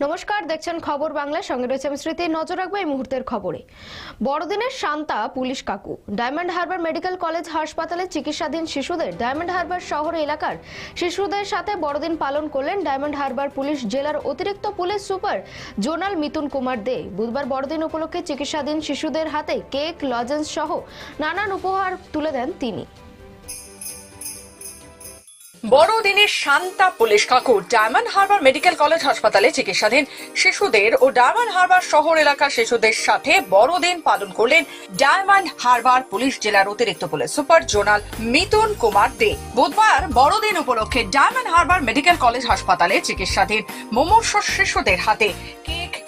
দেখছেন খবর বাংলা, সঙ্গে রয়েছে আমি স্মৃতি। নজর রাখব এই মুহূর্তের খবরে। বড়দিনের শান্তা, পুলিশ কাকু। ডায়মন্ড হারবার মেডিকেল কলেজ হাসপাতালে চিকিৎসাধীন শিশুদের ডায়মন্ড হারবার শহর এলাকার শিশুদের সাথে বড়দিন পালন করলেন ডায়মন্ড হারবার পুলিশ জেলার অতিরিক্ত police super zonal Mithun Kumar Dey. বুধবার বড়দিন উপলক্ষে চিকিৎসাধীন শিশুদের হাতে কেক, লজেন্স সহ নানান উপহার তুলে দেন তিনি। বড়দিনের শান্তা পুলিশ কাকু ডায়মন্ড হারবার মেডিকেল কলেজ হাসপাতালে চিকিৎসাধীন শিশুদের ও ডায়মন্ড হারবার শহর এলাকার শিশুদের সাথে বড়দিন পালন করলেন ডায়মন্ড হারবার পুলিশ জেলার অতিরিক্ত police super zonal Mithun Kumar Dey. বুধবার বড়দিন উপলক্ষে ডায়মন্ড হারবার মেডিকেল কলেজ হাসপাতালে চিকিৎসাধীন মুমূর্ষ শিশুদের হাতে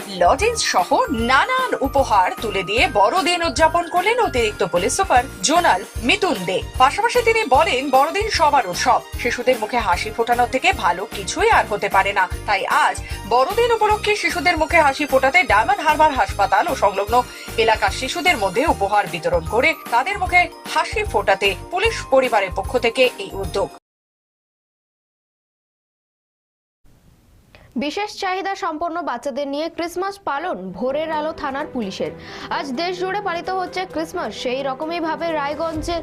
লজেন্স সহ নানান উপহার তুলে দিয়ে বড়দিন উদযাপন করলেন অতিরিক্ত police super zonal Mithun Dey. পাশাপাশি তিনি বলেন, বড়দিন সবার উৎসব। শিশুদের মুখে হাসি ফোটানোর থেকে ভালো কিছুই আর হতে পারে না। তাই আজ বড়দিন উপলক্ষে শিশুদের মুখে হাসি ফোটাতে ডায়মন্ড হারবার হাসপাতাল ও সংলগ্ন এলাকার শিশুদের মধ্যে উপহার বিতরণ করে তাদের মুখে হাসি ফোটাতে পুলিশ পরিবারের পক্ষ থেকে এই উদ্যোগ। বিশেষ চাহিদা সম্পন্ন বাচ্চাদের নিয়ে ক্রিসমাস পালন ভোরের আলো থানার পুলিশের। আজ দেশ জুড়ে পালিত হচ্ছে ক্রিসমাস, সেই রকমই ভাবে রায়গঞ্জের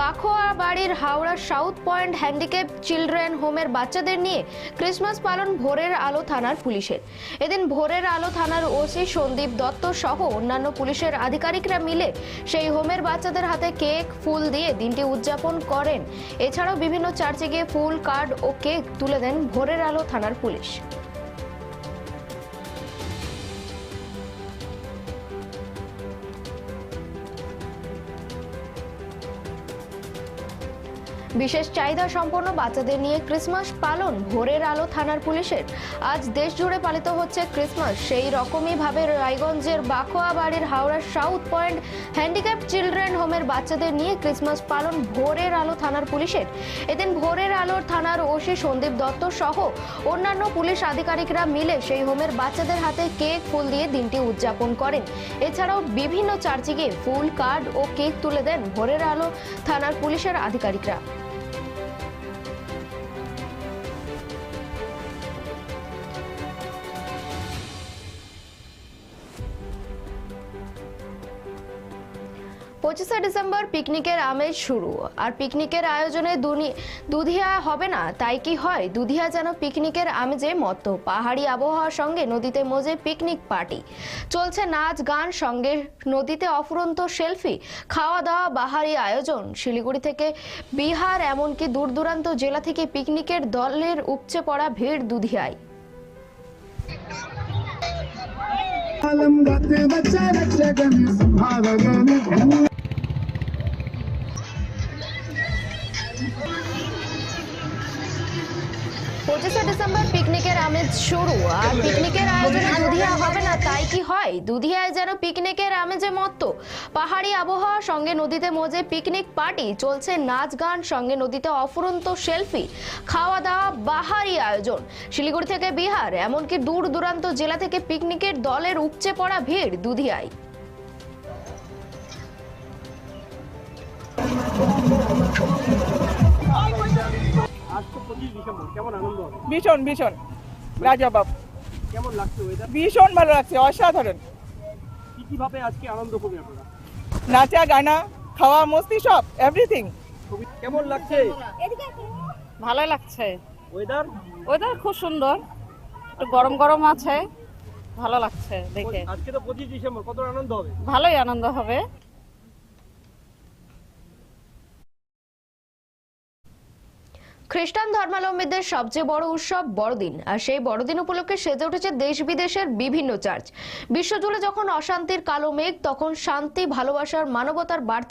বাখোয়া বাড়ির Howrah south point handicap children হোমের বাচ্চাদের নিয়ে ক্রিসমাস পালন ভোরের আলো থানার পুলিশের। এদিন ভোরের আলো থানার ওসি সন্দীপ দত্ত সহ অন্যান্য পুলিশের আধিকারিকরা মিলে সেই হোমের বাচ্চাদের হাতে কেক, ফুল দিয়ে দিনটি উদযাপন করেন। এছাড়াও বিভিন্ন চার্চে গিয়ে ফুল, কার্ড ও কেক তুলে দেন ভোরের আলো থানার পুলিশ। বিশেষ চাহিদা সম্পন্ন বাচ্চাদের নিয়ে ক্রিসমাস পালন ভোরের আলো থানার পুলিশের। আজ দেশ জুড়ে পালিত হচ্ছে ক্রিসমাস। সেই রকমই ভাবে রায়গঞ্জের বাখোয়া বাড়ির হাওড়ার সাউথ পয়েন্ট হ্যান্ডিক্যাপ চিলড্রেন হোমের বাচ্চাদের নিয়ে ক্রিসমাস পালন ভোরের আলো থানার পুলিশের। এদিন ভোরের আলোর থানার ওসি সন্দীপ দত্ত সহ অন্যান্য পুলিশ আধিকারিকরা মিলে সেই হোমের বাচ্চাদের হাতে কেক, ফুল দিয়ে দিনটি উদযাপন করেন। এছাড়াও বিভিন্ন চার্চে ফুল, কার্ড ও কেক তুলে দেন ভোরের আলো থানার পুলিশের আধিকারিকরা। পঁচিশে ডিসেম্বর পিকনিকের আমেজ শুরু আর পিকনিকের আয়োজনে দুনি- দুধিয়া হবে না তাই কি হয় দুধিয়া যেন পিকনিকের আমেজে মত্ত পাহাড়ি আবহাওয়ার সঙ্গে নদীতে মজে পিকনিক পার্টি চলছে নাচ গান সঙ্গে নদীতে অফুরন্ত সেলফি খাওয়া দাওয়া বাহারি আয়োজন শিলিগুড়ি থেকে বিহার এমনকি দূর দূরান্ত জেলা থেকে পিকনিকের দলের উপচে পড়া ভিড় দুধিয়ায় आलम गाते बच्चा बच्चा गन संभावगन পঁচিশে ডিসেম্বর পিকনিকের আমেজ শুরু। আর পিকনিকের আয়োজনে দুধিয়া হবে না তাই কি হয়? দুধিয়ায় যেন পিকনিকের আমেজে মত্ত। পাহাড়ি আবহাওয়া সঙ্গে নদীতে মজে পিকনিক পার্টি চলছে নাচ গান সঙ্গে নদীতে অফুরন্ত সেলফি খাওয়া দাওয়া বাহারি আয়োজন। শিলিগুড়ি থেকে বিহার এমনকি দূর দূরান্ত জেলা থেকে পিকনিকের দলের উপচে পড়া ভিড় দুধিয়ায়। আজ তো ভীষণ ভীষণ। রাজাবাব। কেমন লাগছে ভীষণ ভালো লাগছে অসাধারণ। কি কীভাবে আজকে আনন্দ করবে আপনারা? নাচা গানা খাওয়া মস্তি সব এভরিথিং কেমন লাগছে? ভালো লাগছে। ওয়েদার ওয়েদার খুব সুন্দর। একটু গরম গরম আছে। ভালো লাগছে দেখে। আজকে তো পঁচিশ ডিসেম্বর কত আনন্দ হবে? ভালোই আনন্দ হবে। খ্রিস্টান ধর্মাবলম্বীদের সবচেয়ে বড় উৎসব বড়দিন, আর সেই বড়দিন উপলক্ষে সেজে উঠেছে দেশ বিদেশের বিভিন্ন চার্চ। বিশ্বজুড়ে যখন অশান্তির কালো মেঘ, তখন শান্তি, ভালোবাসার মানবতার বার্তা